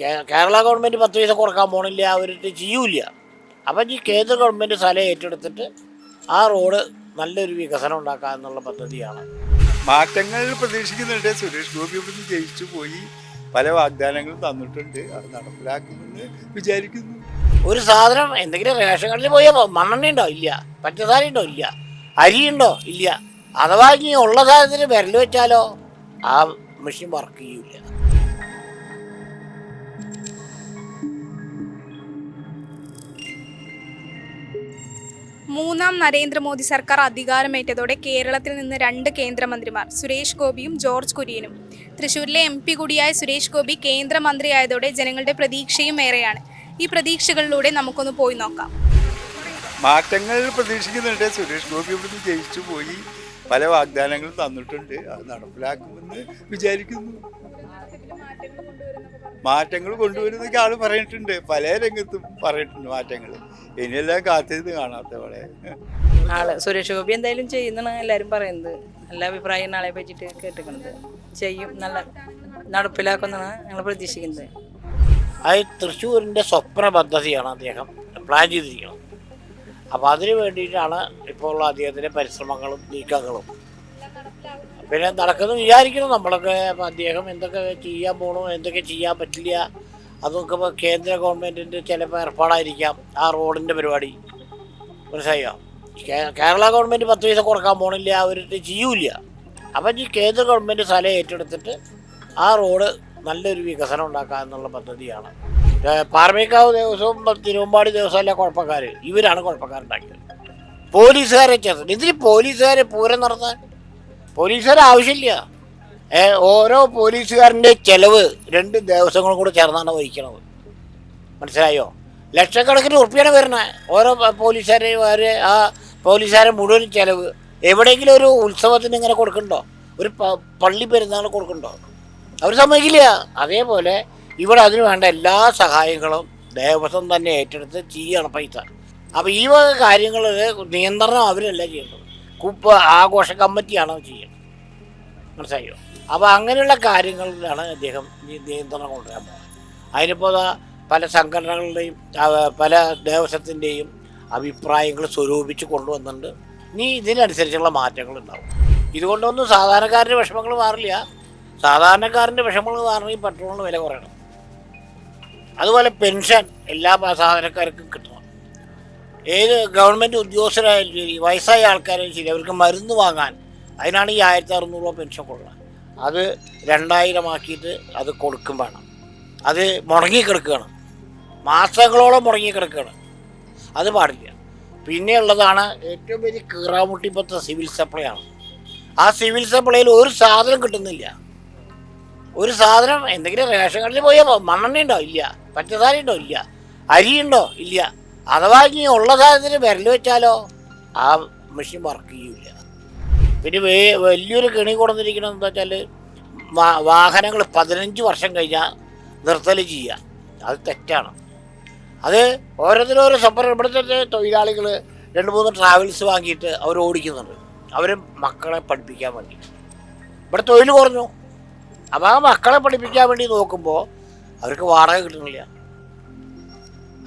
Kerala government പത്ത് പൈസ കൊടുക്കാൻ പോണില്ല അവരിട്ട് ചെയ്യൂല അപ്പം ഈ കേന്ദ്ര ഗവൺമെന്റ് സ്ഥലം ഏറ്റെടുത്തിട്ട് ആ റോഡ് നല്ലൊരു വികസനം ഉണ്ടാക്കുക എന്നുള്ള പദ്ധതിയാണ്. മാറ്റങ്ങൾ പ്രതീക്ഷിക്കുന്നുണ്ട്. സുരേഷ് ഗോപി ഇവിടുന്ന് ജയിച്ചു പോയി. പല വാഗ്ദാനങ്ങളും തന്നിട്ടുണ്ട്. അത് നടപ്പിലാക്കുമെന്ന് വിചാരിക്കുന്നു. ഒരു സാധനം എന്തെങ്കിലും റേഷൻ കടയിൽ പോയാൽ മണ്ണെണ്ണ ഉണ്ടോ ഇല്ല. പച്ചസാരി ഉണ്ടോ ഇല്ല. അരി ഉണ്ടോ ഇല്ല. അഥവാ ഇനി ഉള്ള സാധനത്തിന് വിരൽ വെച്ചാലോ? ആ മെഷീൻ വർക്ക് ചെയ്യൂല. മൂന്നാം നരേന്ദ്രമോദി സർക്കാർ അധികാരമേറ്റതോടെ കേരളത്തിൽ നിന്ന് രണ്ട് കേന്ദ്രമന്ത്രിമാർ സുരേഷ് ഗോപിയും ജോർജ് കുര്യനും. തൃശൂരിലെ എം പി കൂടിയായ സുരേഷ് ഗോപി കേന്ദ്രമന്ത്രിയായതോടെ ജനങ്ങളുടെ പ്രതീക്ഷയും ഏറെയാണ്. ഈ പ്രതീക്ഷകളിലൂടെ നമുക്കൊന്ന് പോയി നോക്കാം. മാറ്റങ്ങൾ പ്രതീക്ഷിക്കുന്നുണ്ട്. സുരേഷ് ഗോപി ഇവിടുന്ന് ജയിച്ചു പോയി. പല വാഗ്ദാനങ്ങളും തന്നിട്ടുണ്ട്. അത് നടപ്പിലാക്കുമെന്ന് വിചാരിക്കുന്നു. മാറ്റങ്ങൾ കൊണ്ടുവരുന്നൊക്കെ ആൾ പറഞ്ഞിട്ടുണ്ട് പല രംഗത്തും പറഞ്ഞിട്ടുണ്ട് മാറ്റങ്ങൾ ഇനിയെല്ലാം കാത്തിരുന്ന് പോലെ ആൾ സുരേഷ് ഗോപി എന്തായാലും ചെയ്യുന്നാണ് എല്ലാരും പറയുന്നത്. നല്ല അഭിപ്രായം ആളെ പറ്റിയിട്ട് കേട്ടിരിക്കുന്നത് ചെയ്യും. നല്ല നടപ്പിലാക്കുന്നതാണ് ഞങ്ങൾ പ്രതീക്ഷിക്കുന്നത്. അത് തൃശ്ശൂരിന്റെ സ്വപ്ന പദ്ധതിയാണ് അദ്ദേഹം പ്ലാൻ ചെയ്തിരിക്കുന്നത്. അപ്പോൾ അതിന് വേണ്ടിയിട്ടാണ് ഇപ്പോൾ ഉള്ള അദ്ദേഹത്തിന്റെ പരിശ്രമങ്ങളും നീക്കങ്ങളും. പിന്നെ നടക്കുന്നു വിചാരിക്കണം നമ്മളൊക്കെ അദ്ദേഹം എന്തൊക്കെ ചെയ്യാൻ പോകണോ എന്തൊക്കെ ചെയ്യാൻ പറ്റില്ല. അതൊക്കെ ഇപ്പോൾ കേന്ദ്ര ഗവൺമെന്റിന്റെ ചിലപ്പോൾ ഏർപ്പാടായിരിക്കാം. ആ റോഡിന്റെ പരിപാടി. മനസ്സിലായോ? കേരള ഗവൺമെന്റ് പത്ത് പൈസ കൊടുക്കാൻ പോണില്ല അവരിട്ട് ചെയ്യൂല അപ്പം ഈ കേന്ദ്ര ഗവൺമെന്റ് സ്ഥലം ഏറ്റെടുത്തിട്ട് ആ റോഡ് നല്ലൊരു വികസനം ഉണ്ടാക്കുക എന്നുള്ള പദ്ധതിയാണ്. ഏ, പാറമേക്കാവ് ദേവസ്വം തിരുവമ്പാടി ദേവസ്വമല്ല കുഴപ്പക്കാർ ഇവരാണ് കുഴപ്പക്കാരുണ്ടാക്കിയത്. പോലീസുകാരെ ചേർത്ത്. ഇതിന് പോലീസുകാരെ പൂരം നടത്താൻ? പോലീസുകാർ ആവശ്യമില്ല. ഓരോ പോലീസുകാരന്റെ ചെലവ് രണ്ട് ദേവസ്വങ്ങളും കൂടെ ചേർന്നാണ് വഹിക്കണത് മനസ്സിലായോ? ലക്ഷക്കണക്കിന് ഉറുപ്പിയാണ് വരുന്നത്. ഓരോ പോലീസുകാരെ ആ പോലീസുകാരെ മുഴുവൻ ചെലവ്. എവിടെയെങ്കിലും ഒരു ഉത്സവത്തിന് ഇങ്ങനെ കൊടുക്കണ്ടോ? ഒരു പള്ളി പെരുന്നാൾ കൊടുക്കണ്ടോ? അവർ സമ്മതിക്കില്ല. അതേപോലെ ഇവിടെ അതിന് വേണ്ട എല്ലാ സഹായങ്ങളും ദേവസ്വം തന്നെ ഏറ്റെടുത്ത് ചെയ്യണം പൈസ. അപ്പോൾ ഈ വക കാര്യങ്ങൾ നിയന്ത്രണം അവരല്ല ചെയ്യുന്നത് കുപ്പ ആഘോഷ കമ്മിറ്റിയാണ് ചെയ്യുന്നത് മനസ്സിലായോ? അപ്പോൾ അങ്ങനെയുള്ള കാര്യങ്ങളിലാണ് അദ്ദേഹം നിയന്ത്രണം കൊണ്ടുവരാൻ പോകുന്നത്. അതിനിപ്പോൾ പല സംഘടനകളുടെയും പല ദേവസ്വത്തിന്റെയും അഭിപ്രായങ്ങൾ സ്വരൂപിച്ച് കൊണ്ടുവന്നിട്ടുണ്ട്. ഇനി ഇതിനനുസരിച്ചുള്ള മാറ്റങ്ങൾ ഉണ്ടാവും. ഇതുകൊണ്ടൊന്നും സാധാരണക്കാരന്റെ വിഷമങ്ങൾ മാറില്ല. സാധാരണക്കാരന്റെ വിഷമങ്ങൾ മാറണമെങ്കിൽ പെട്രോളിന് വില കുറയണം. അതുപോലെ പെൻഷൻ എല്ലാ സാധനക്കാർക്കും കിട്ടണം. ഏത് ഗവൺമെന്റ് ഉദ്യോഗസ്ഥരായാലും ശരി വയസ്സായ ആൾക്കാരായാലും ശരി അവർക്ക് മരുന്ന് വാങ്ങാൻ അതിനാണ് ഈ ആയിരത്തി അറുന്നൂറ് രൂപ പെൻഷൻ കൊള്ളുക അത് രണ്ടായിരം ആക്കിയിട്ട് അത് കൊടുക്കും വേണം. അത് മുടങ്ങിക്കിടക്കുകയാണ് മാസങ്ങളോളം മുടങ്ങിക്കിടക്കുകയാണ് അത് പാടില്ല. പിന്നെയുള്ളതാണ് ഏറ്റവും വലിയ കീറാമുട്ടിപ്പത്തെ സിവിൽ സപ്ലൈ ആണ്. ആ സിവിൽ സപ്ലൈയിൽ ഒരു സാധനം കിട്ടുന്നില്ല. ഒരു സാധനം എന്തെങ്കിലും റേഷൻ കടയിൽ പോയാൽ മണ്ണെണ്ണ ഉണ്ടോ? ഇല്ല. പച്ചസാര ഉണ്ടോ? ഇല്ല. അരി ഉണ്ടോ? ഇല്ല. അഥവാ ഇനി ഉള്ള സാധനത്തിന് വിരൽ വെച്ചാലോ? ആ മെഷീൻ വർക്ക് ചെയ്യൂല. പിന്നെ വേ വലിയൊരു കെണി കൊടുത്തിരിക്കണമെന്ന് എന്താ വെച്ചാൽ വാഹനങ്ങൾ പതിനഞ്ച് വർഷം കഴിഞ്ഞാൽ നിർത്തൽ ചെയ്യുക അത് തെറ്റാണ്. അത് ഓരോരുത്തരും ഓരോ സപ്പറ ഇവിടുത്തെ തൊഴിലാളികൾ രണ്ട് മൂന്ന് ട്രാവൽസ് വാങ്ങിയിട്ട് അവർ ഓടിക്കുന്നുണ്ട്. അവർ മക്കളെ പഠിപ്പിക്കാൻ വേണ്ടി ഇവിടെ തൊഴിൽ കുറഞ്ഞു. അപ്പോൾ ആ മക്കളെ പഠിപ്പിക്കാൻ വേണ്ടി നോക്കുമ്പോൾ അവർക്ക് വാടക കിട്ടുന്നില്ല.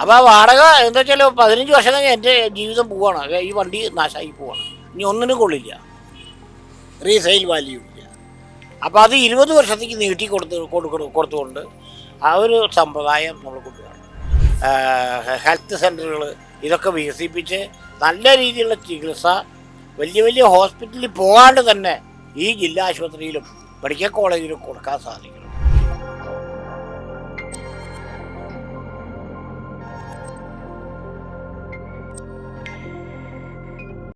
അപ്പോൾ ആ വാടക എന്താ വെച്ചാൽ പതിനഞ്ച് വർഷം കഴിഞ്ഞാൽ എന്റെ ജീവിതം പോവാണ്. ഈ വണ്ടി നാശമായി പോവാണ്. ഇനി ഒന്നിനും കൊള്ളില്ല. റീസെയിൽ വാല്യൂ ഇല്ല. അപ്പോൾ അത് ഇരുപത് വർഷത്തേക്ക് നീട്ടി കൊടുത്ത് കൊടുക്കണം കൊടുത്തുകൊണ്ട് ആ ഒരു സമ്പ്രദായം നമ്മൾ കൊണ്ടുവരണം. ഹെൽത്ത് സെന്ററുകൾ ഇതൊക്കെ വികസിപ്പിച്ച് നല്ല രീതിയിലുള്ള ചികിത്സ വലിയ വലിയ ഹോസ്പിറ്റലിൽ പോകാണ്ട് തന്നെ ഈ ജില്ലാ ആശുപത്രിയിലും മെഡിക്കൽ കോളേജിൽ കൊടുക്കാൻ സാധിക്കണം.